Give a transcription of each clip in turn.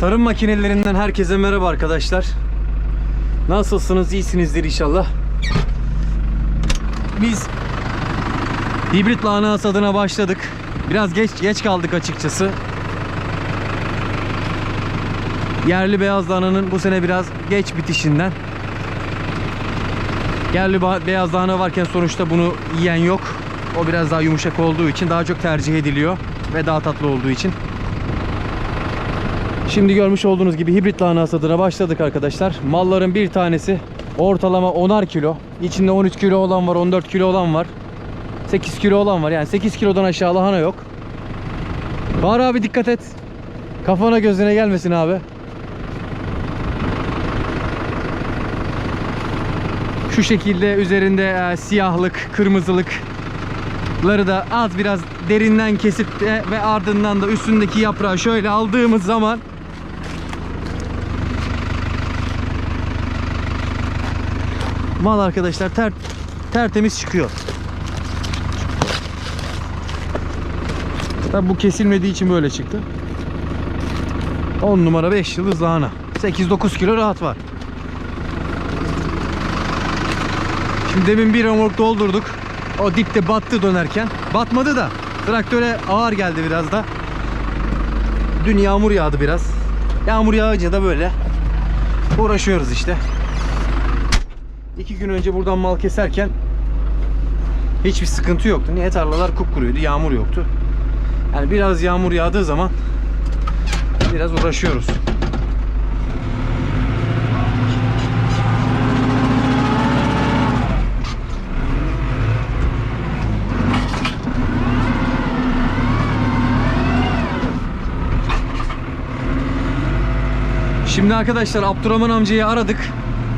Tarım makinelerinden herkese merhaba arkadaşlar. Nasılsınız? İyisinizdir inşallah. Biz hibrit lahana hasadına başladık. Biraz geç geç kaldık açıkçası. Yerli beyaz lahananın bu sene biraz geç bitişinden. Yerli beyaz lahana varken sonuçta bunu yiyen yok. O biraz daha yumuşak olduğu için daha çok tercih ediliyor ve daha tatlı olduğu için. Şimdi görmüş olduğunuz gibi hibrit lahana hasadına başladık arkadaşlar. Malların bir tanesi ortalama 10'ar kilo. İçinde 13 kilo olan var, 14 kilo olan var. 8 kilo olan var. Yani 8 kilodan aşağı lahana yok. Bahar abi dikkat et. Kafana gözüne gelmesin abi. Şu şekilde üzerinde e, siyahlık, kırmızılıkları da az biraz derinden kesip de ve ardından da üstündeki yaprağı şöyle aldığımız zaman mal arkadaşlar ter, tertemiz çıkıyor. Tabi bu kesilmediği için böyle çıktı. 10 numara 5 yıldız lahana. 8-9 kilo rahat var. Şimdi demin bir remork doldurduk. O dipte battı dönerken. Batmadı da. Traktöre ağır geldi biraz da. Dün yağmur yağdı biraz. Yağmur yağınca da böyle uğraşıyoruz işte. İki gün önce buradan mal keserken hiçbir sıkıntı yoktu. Niye tarlalar kupkuruydu, yağmur yoktu. Yani biraz yağmur yağdığı zaman biraz uğraşıyoruz. Şimdi arkadaşlar Abdurrahman amcayı aradık.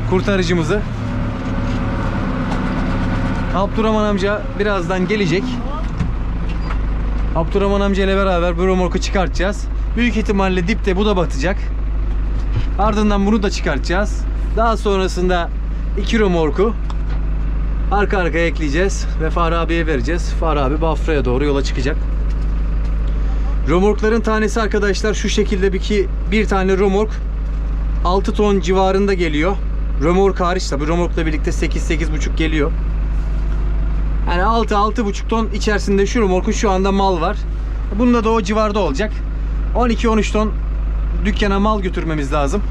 Kurtarıcımızı. Abdurrahman amca birazdan gelecek. Abdurrahman amca ile beraber bu remorku çıkartacağız. Büyük ihtimalle dipte bu da batacak. Ardından bunu da çıkartacağız. Daha sonrasında iki remorku arka arkaya ekleyeceğiz ve Fahri abiye vereceğiz. Fahri abi Bafra'ya doğru yola çıkacak. Römorkların tanesi arkadaşlar şu şekilde bir ki bir tane römork 6 ton civarında geliyor. Römork hariç tabi römorkla birlikte 8-8,5 geliyor. Yani 6-6,5 ton içerisinde şu römorkun şu anda mal var. Bununla da o civarda olacak. 12-13 ton dükkana mal götürmemiz lazım.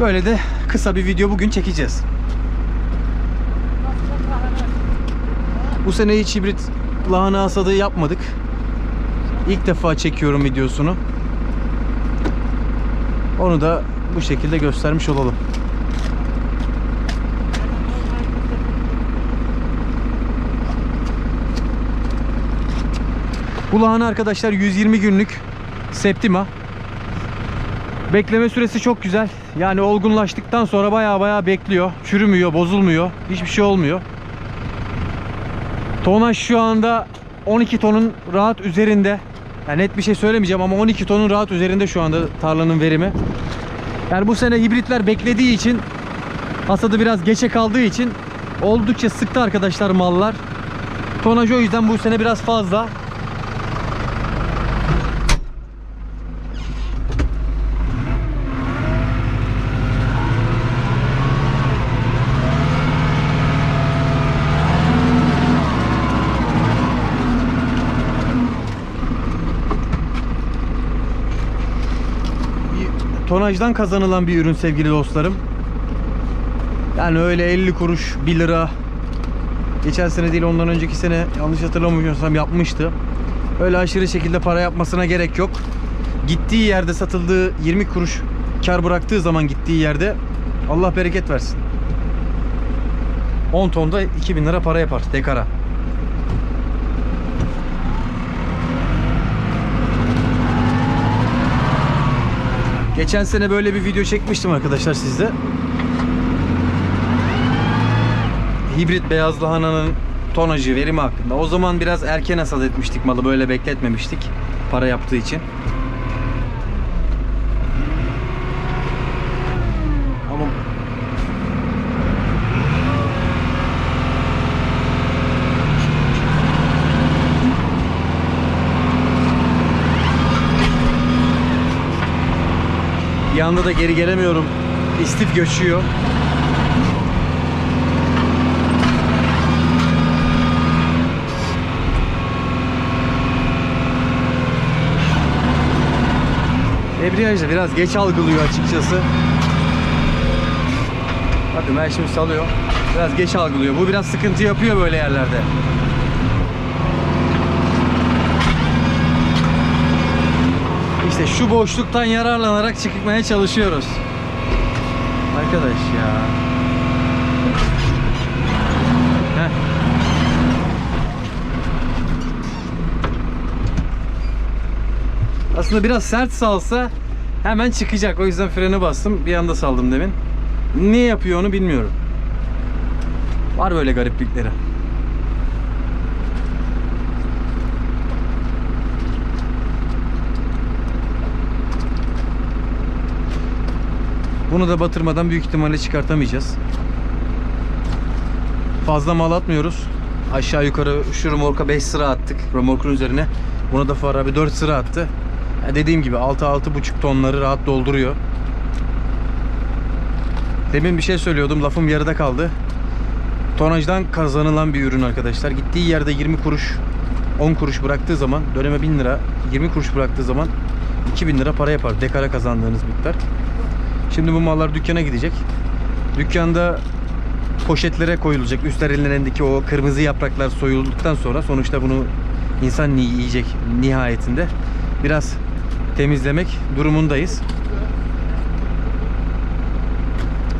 Böyle de kısa bir video bugün çekeceğiz. Bu sene hiç hibrit lahana hasadı yapmadık. İlk defa çekiyorum videosunu. Onu da bu şekilde göstermiş olalım. Bu lahana arkadaşlar 120 günlük septima. Bekleme süresi çok güzel. Yani olgunlaştıktan sonra baya baya bekliyor. Çürümüyor, bozulmuyor. Hiçbir şey olmuyor. Tonaj şu anda 12 tonun rahat üzerinde. Yani net bir şey söylemeyeceğim ama 12 tonun rahat üzerinde şu anda tarlanın verimi. Yani bu sene hibritler beklediği için hasadı biraz geçe kaldığı için oldukça sıktı arkadaşlar mallar. Tonaj o yüzden bu sene biraz fazla. bir tonajdan kazanılan bir ürün sevgili dostlarım. Yani öyle 50 kuruş 1 lira geçen sene değil ondan önceki sene yanlış hatırlamıyorsam yapmıştı. Öyle aşırı şekilde para yapmasına gerek yok. Gittiği yerde satıldığı 20 kuruş kar bıraktığı zaman gittiği yerde Allah bereket versin. 10 tonda 2000 lira para yapar dekara. Geçen sene böyle bir video çekmiştim arkadaşlar sizde. Hibrit beyaz lahananın tonajı, verimi hakkında. O zaman biraz erken hasat etmiştik malı. Böyle bekletmemiştik. Para yaptığı için. Ama Anda da geri gelemiyorum. İstif göçüyor. Debriyaj da biraz geç algılıyor açıkçası. Bakın ben şimdi salıyor. Biraz geç algılıyor. Bu biraz sıkıntı yapıyor böyle yerlerde. Şu boşluktan yararlanarak çıkmaya çalışıyoruz. Arkadaş ya. Heh. Aslında biraz sert salsa hemen çıkacak. O yüzden freni bastım. Bir anda saldım demin. Niye yapıyor onu bilmiyorum. Var böyle gariplikleri. Bunu da batırmadan büyük ihtimalle çıkartamayacağız. Fazla mal atmıyoruz. Aşağı yukarı şu remorka 5 sıra attık remorkun üzerine. Buna da Farah abi 4 sıra attı. Ya dediğim gibi 6-6,5 tonları rahat dolduruyor. Demin bir şey söylüyordum lafım yarıda kaldı. Tonajdan kazanılan bir ürün arkadaşlar. Gittiği yerde 20 kuruş 10 kuruş bıraktığı zaman döneme 1000 lira 20 kuruş bıraktığı zaman 2000 lira para yapar. Dekara kazandığınız miktar. Şimdi bu mallar dükkana gidecek. Dükkanda poşetlere koyulacak. Üstlerindeki o kırmızı yapraklar soyulduktan sonra sonuçta bunu insan yiyecek nihayetinde. Biraz temizlemek durumundayız.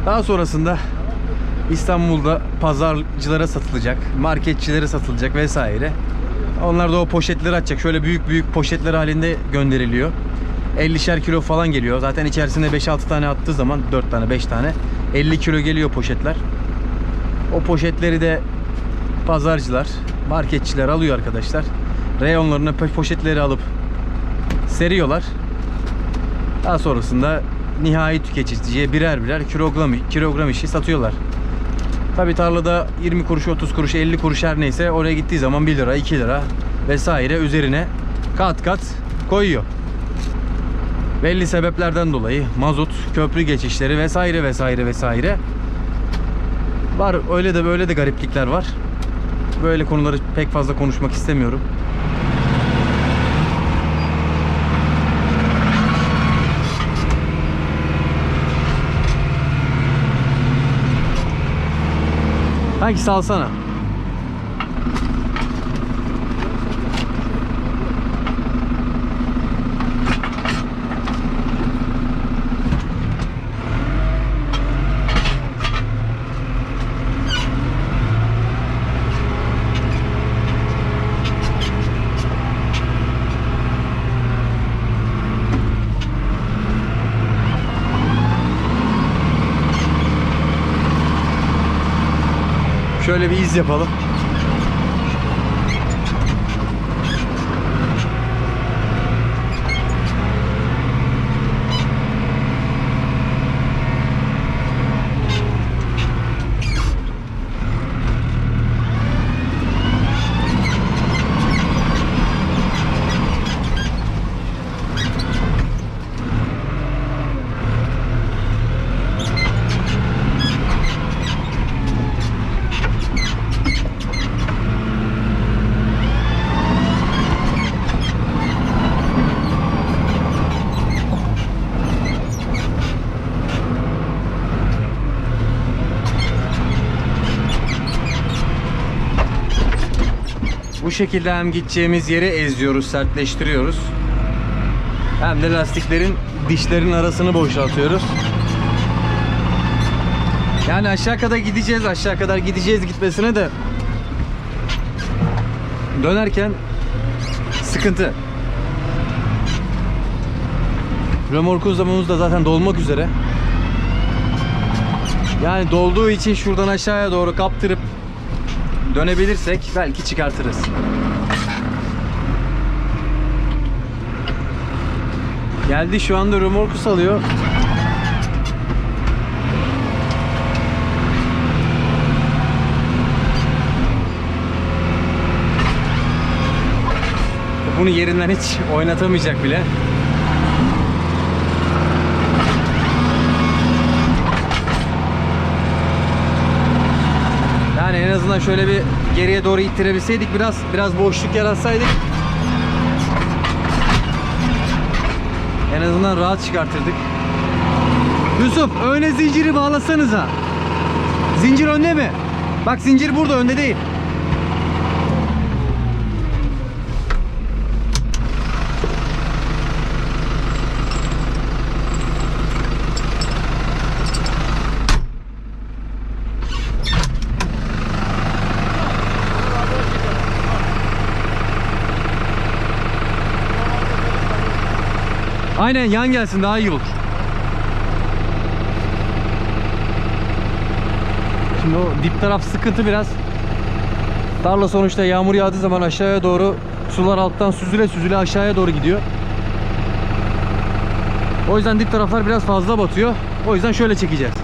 Daha sonrasında İstanbul'da pazarcılara satılacak, marketçilere satılacak vesaire. Onlar da o poşetleri açacak. Şöyle büyük büyük poşetler halinde gönderiliyor. 50'şer kilo falan geliyor. Zaten içerisine 5-6 tane attığı zaman 4 tane 5 tane 50 kilo geliyor poşetler. O poşetleri de pazarcılar, marketçiler alıyor arkadaşlar. Reyonlarına po- poşetleri alıp seriyorlar. Daha sonrasında nihai tüketiciye birer birer kilogram, kilogram işi satıyorlar. Tabi tarlada 20 kuruş, 30 kuruş, 50 kuruş her neyse oraya gittiği zaman 1 lira, 2 lira vesaire üzerine kat kat koyuyor. Belli sebeplerden dolayı mazot, köprü geçişleri vesaire vesaire vesaire var. Öyle de böyle de gariplikler var. Böyle konuları pek fazla konuşmak istemiyorum. Sanki salsana. Şöyle bir iz yapalım. Bu şekilde hem gideceğimiz yeri eziyoruz, sertleştiriyoruz. Hem de lastiklerin dişlerin arasını boşaltıyoruz. Yani aşağı kadar gideceğiz, aşağı kadar gideceğiz gitmesine de dönerken sıkıntı. Römorkun zamanımız da zaten dolmak üzere. Yani dolduğu için şuradan aşağıya doğru kaptırıp dönebilirsek belki çıkartırız. Geldi şu anda römorku salıyor. Bunu yerinden hiç oynatamayacak bile. Azından şöyle bir geriye doğru ittirebilseydik biraz biraz boşluk yaratsaydık en azından rahat çıkartırdık. Yusuf öne zinciri bağlasanıza. Zincir önde mi? Bak zincir burada önde değil. Aynen yan gelsin daha iyi olur. Şimdi o dip taraf sıkıntı biraz. Tarla sonuçta yağmur yağdığı zaman aşağıya doğru sular alttan süzüle süzüle aşağıya doğru gidiyor. O yüzden dip taraflar biraz fazla batıyor. O yüzden şöyle çekeceğiz.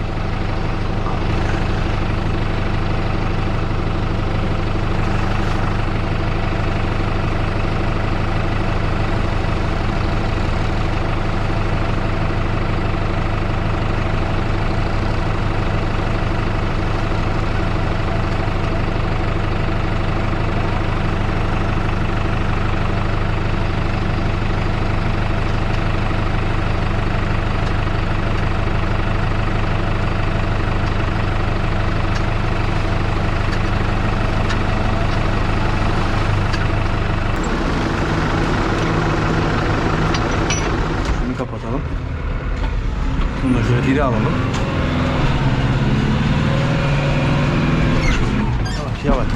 Geri alalım. Yavaş yavaş.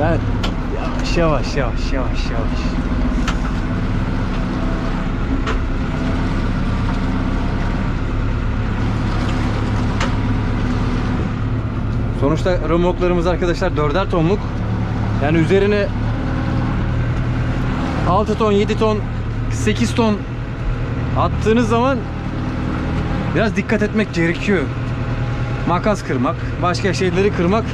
Evet. Yavaş yavaş yavaş yavaş yavaş. Sonuçta römorklarımız arkadaşlar 4'er tonluk. Yani üzerine 6 ton, 7 ton, 8 ton attığınız zaman biraz dikkat etmek gerekiyor. Makas kırmak, başka şeyleri kırmak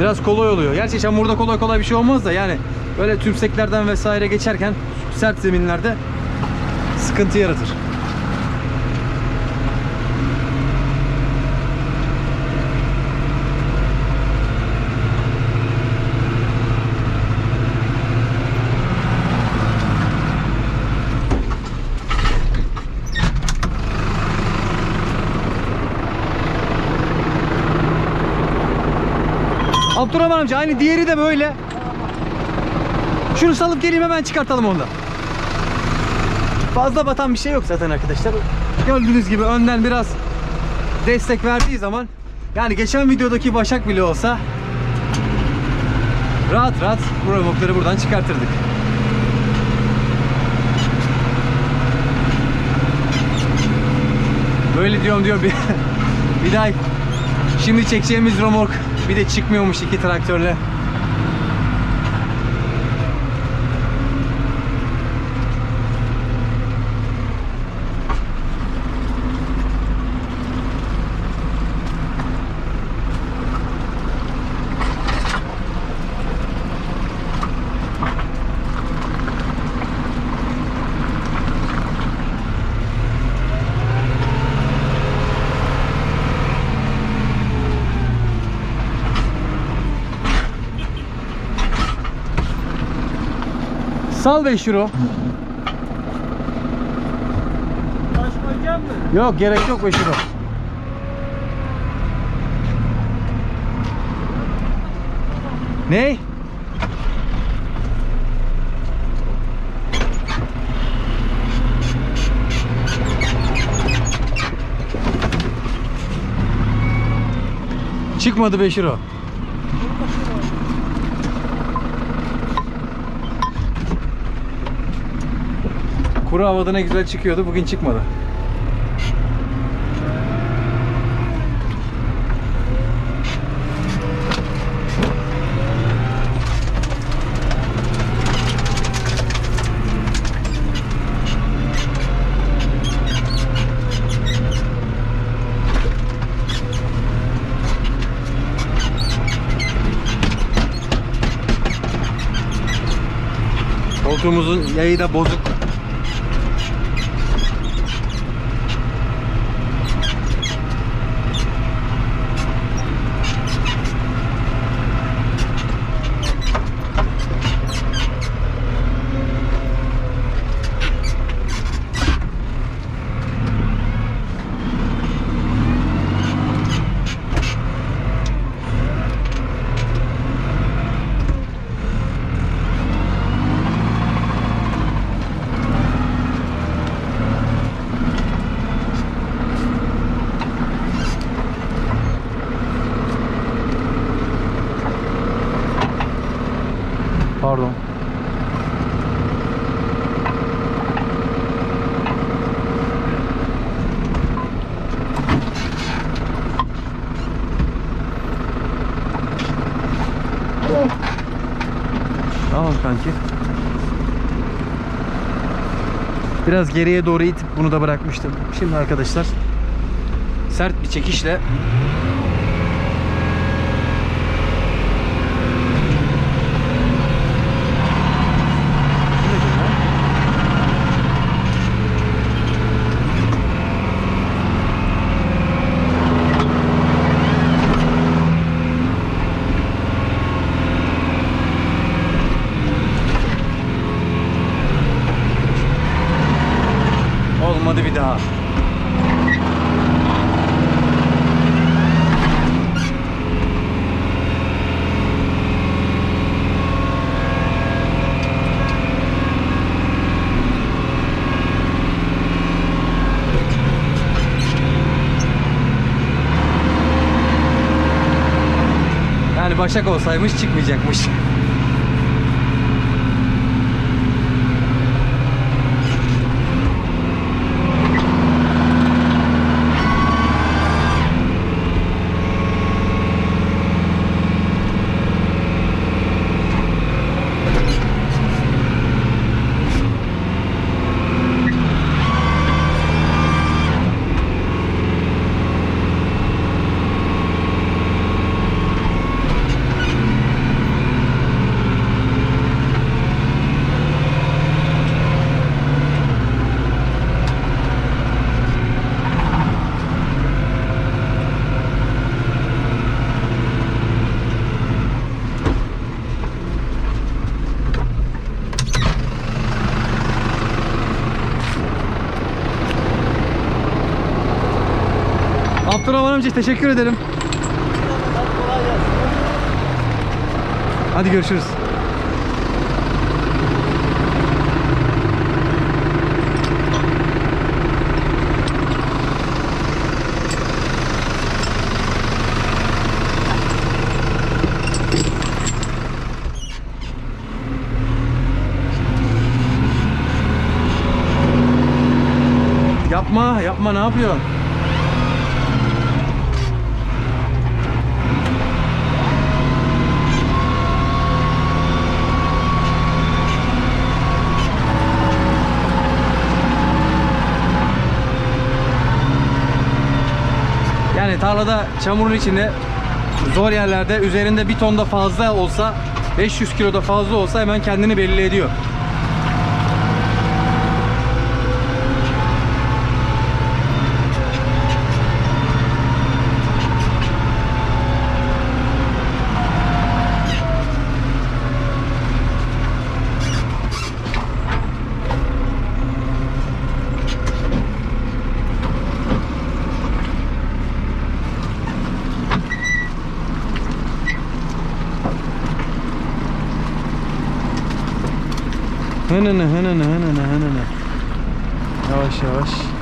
biraz kolay oluyor. Gerçi çamurda kolay kolay bir şey olmaz da yani böyle tümseklerden vesaire geçerken sert zeminlerde sıkıntı yaratır. Abdurrahman amca aynı diğeri de böyle. Şunu salıp geleyim hemen çıkartalım onu da. Fazla batan bir şey yok zaten arkadaşlar. Gördüğünüz gibi önden biraz destek verdiği zaman yani geçen videodaki Başak bile olsa rahat rahat bu remokları buradan çıkartırdık. Böyle diyorum diyor bir, bir daha şimdi çekeceğimiz remork bir de çıkmıyormuş iki traktörle. Sal 5 euro. Taşmayacak mı? Yok gerek yok 5 euro. Ne? Çıkmadı 5 euro. Kuru havada ne güzel çıkıyordu. Bugün çıkmadı. koltuğumuzun yayı da bozuk. Pardon. Tamam kanki. Biraz geriye doğru itip bunu da bırakmıştım. Şimdi arkadaşlar sert bir çekişle olmadı bir daha. Yani başak olsaymış çıkmayacakmış. Abdurrahman amca teşekkür ederim. Hadi görüşürüz. Yapma, yapma ne yapıyorsun? Yani tarlada çamurun içinde zor yerlerde üzerinde bir ton da fazla olsa 500 kilo da fazla olsa hemen kendini belli ediyor. Hınını hınını hınını hınını. Yavaş yavaş.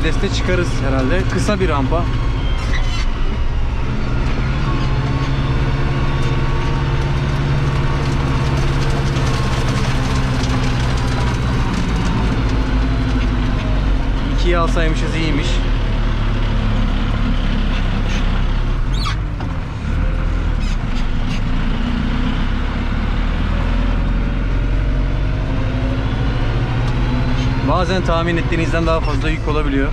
Viteste çıkarız herhalde. Kısa bir rampa. İkiye alsaymışız iyiymiş. Bazen tahmin ettiğinizden daha fazla yük olabiliyor.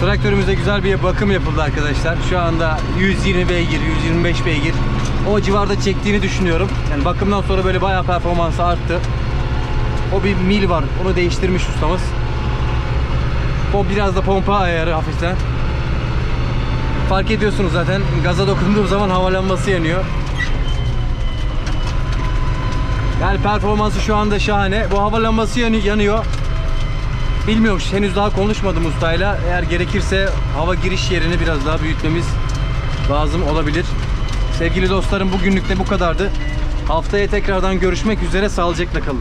Traktörümüzde güzel bir bakım yapıldı arkadaşlar. Şu anda 120 beygir, 125 beygir. O civarda çektiğini düşünüyorum. Yani bakımdan sonra böyle bayağı performansı arttı. O bir mil var. Onu değiştirmiş ustamız. O biraz da pompa ayarı hafiften. Fark ediyorsunuz zaten. Gaza dokunduğum zaman havalanması yanıyor. Yani performansı şu anda şahane. Bu hava lambası yanı- yanıyor. Bilmiyorum henüz daha konuşmadım ustayla. Eğer gerekirse hava giriş yerini biraz daha büyütmemiz lazım olabilir. Sevgili dostlarım bugünlük de bu kadardı. Haftaya tekrardan görüşmek üzere. Sağlıcakla kalın.